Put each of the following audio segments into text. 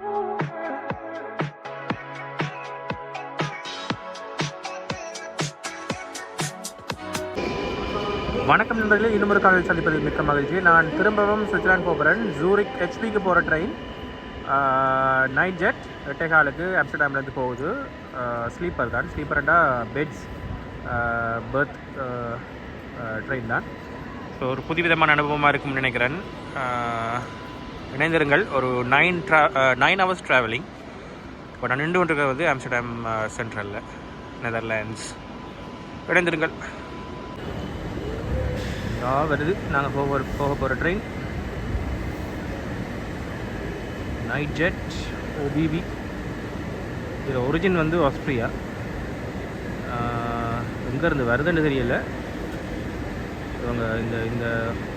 வணக்கம் நண்பர்களே இன்னொரு காலையில் சந்திப்பதில் மிக்க மகிழ்ச்சி. நான் திரும்பவும் சுவிட்சர்லாந்து போகிறேன். ஜூரிக் ஹெச்பிக்கு போகிற ட்ரெயின் நைட் ஜெட் டெஹாலுக்கு ஆம்ஸ்டர்டாம்லேருந்து போகுது. ஸ்லீப்பர் தான். ஸ்லீப்பர்ண்டா பெட்ஸ் பர்த் ட்ரெயின் தான். ஸோ ஒரு புதுவிதமான அனுபவமாக இருக்கும்னு நினைக்கிறேன். இணைந்திருங்கள். ஒரு நைன் ட்ரா நைன் ஹவர்ஸ் ட்ராவலிங் இப்போ நான் நின்று கொண்டிருக்கிறது வந்து ஆம்ஸ்டர்டாம் சென்ட்ரலில் நெதர்லாண்ட்ஸ் இணைந்திருங்கள். வருது. நாங்கள் போக போக போகிற ட்ரெயின் நைட் ஜெட் ஓபிபி இதில் ஒரிஜின் வந்து ஆஸ்ட்ரியா எங்கேருந்து வருதுன்னு தெரியல. இவங்க இந்த இந்த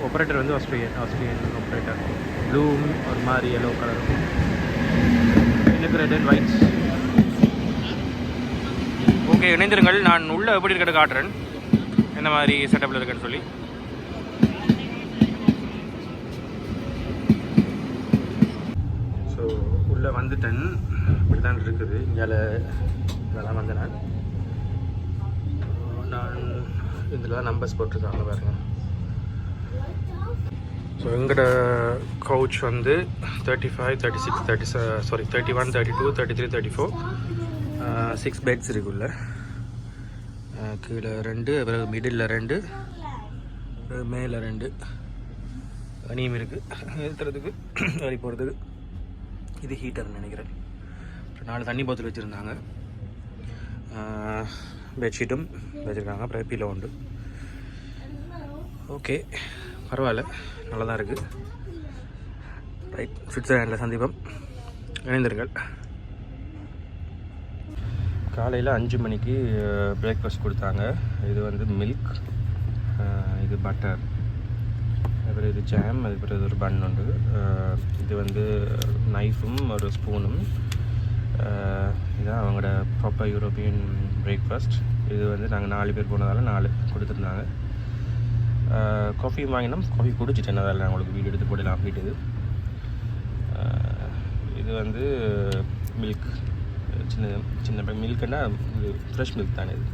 ஆப்ரேட்டர் வந்து ஆஸ்ட்ரியன் ஆஸ்ட்ரியன் ஆப்ரேட்டர் ப்ளூம் ஒரு மாதிரி எல்லோ கலரும் எனக்கு ரெட் அண்ட் ஒயிட் ஓகே இணைந்திருங்கள். நான் உள்ளே எப்படி இருக்கிறத காட்டுறேன். என்ன மாதிரி செட்டப்பில் இருக்குன்னு சொல்லி. ஸோ உள்ளே வந்துட்டேன். இப்படி தான் இருக்குது. இங்கே இதெல்லாம் வந்து நான் நான் இதில் தான் நம்பர்ஸ் போட்டிருக்காங்க பாருங்க. ஸோ எங்களோட கவுச் வந்து thirty five thirty six thirty sorry thirty one thirty two thirty three thirty four six beds இருக்குள்ள கீழே ரெண்டு பிறகு மிடில் ரெண்டு மேலே ரெண்டு. அணியும் இருக்குது எழுத்துறதுக்கு வரி போகிறதுக்கு இது ஹீட்டர்னு நினைக்கிறேன். நாலு தண்ணி போத்தல் வச்சுருந்தாங்க. Uh, பெட்ஷீட்டும் வச்சுருக்காங்க. அப்புறம் உண்டு. ஓகே பரவாயில்ல. நல்லா தான் இருக்குது ரைட் சுவிட்சர்லாண்டில் சந்திப்போம் இணைந்திருங்கள். காலையில் அஞ்சு மணிக்கு பிரேக்ஃபாஸ்ட் கொடுத்தாங்க. இது வந்து மில்க் இது பட்டர் அப்புறம் இது ஜாம் அதுக்கப்புறம் இது ஒரு பன் உண்டு. இது வந்து நைஃபும் ஒரு ஸ்பூனும் தான் அவங்களோட ப்ராப்பர் யூரோப்பியன் பிரேக்ஃபாஸ்ட் இது வந்து நாங்கள் நாலு பேர் போனதால் நாலு கொடுத்துருந்தாங்க. காஃபி வாங்கினோம். காஃபி குடிச்சிட்டேன் அதில் நான் உங்களுக்கு வீடு எடுத்து போடலாம் வீட்டுக்கு இது வந்து மில்க் சின்ன சின்ன மில்க்குன்னா இது ஃப்ரெஷ் மில்க் தானே இது.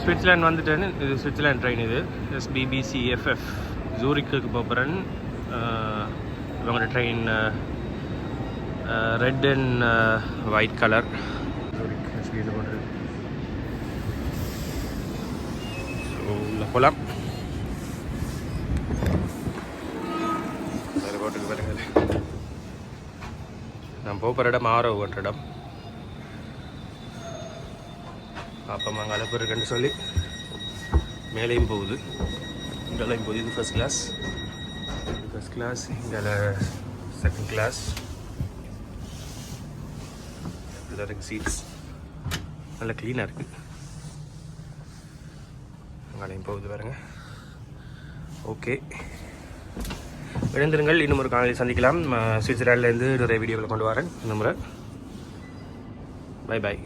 சுவிட்சர்லாந்து வந்துட்டேன்னு இது சுவிட்சர்லாந்து ட்ரெயின் இது. எஸ்பிபிசி எஃப்எஃப் ஜூரிக்கு போகிறேன் இவங்களோட train red and white colour Zurich உள்ள போகலாம் வேறு போட்டுக்கு பாருங்கள் நான் போகிற இடம் ஆரோ ஓட்டுற இடம். அப்போ அங்கே அழைப்பு இருக்குன்னு சொல்லி மேலேயும் போகுது. இங்கெல்லாம் போகுது இது ஃபஸ்ட் கிளாஸ் இது ஃபர்ஸ்ட் கிளாஸ் இங்கே செகண்ட் கிளாஸ் இதில் இருக்கு சீட்ஸ் நல்லா க்ளீனாக இருக்குது அங்கேயும் போகுது பாருங்க. ஓகே இணைந்திருங்கள். இன்னும் ஒரு காலையில் சந்திக்கலாம். சுவிட்சர்லாண்ட்லேருந்து நிறைய வீடியோவில் கொண்டு வரேன். இந்த முறை. Bye bye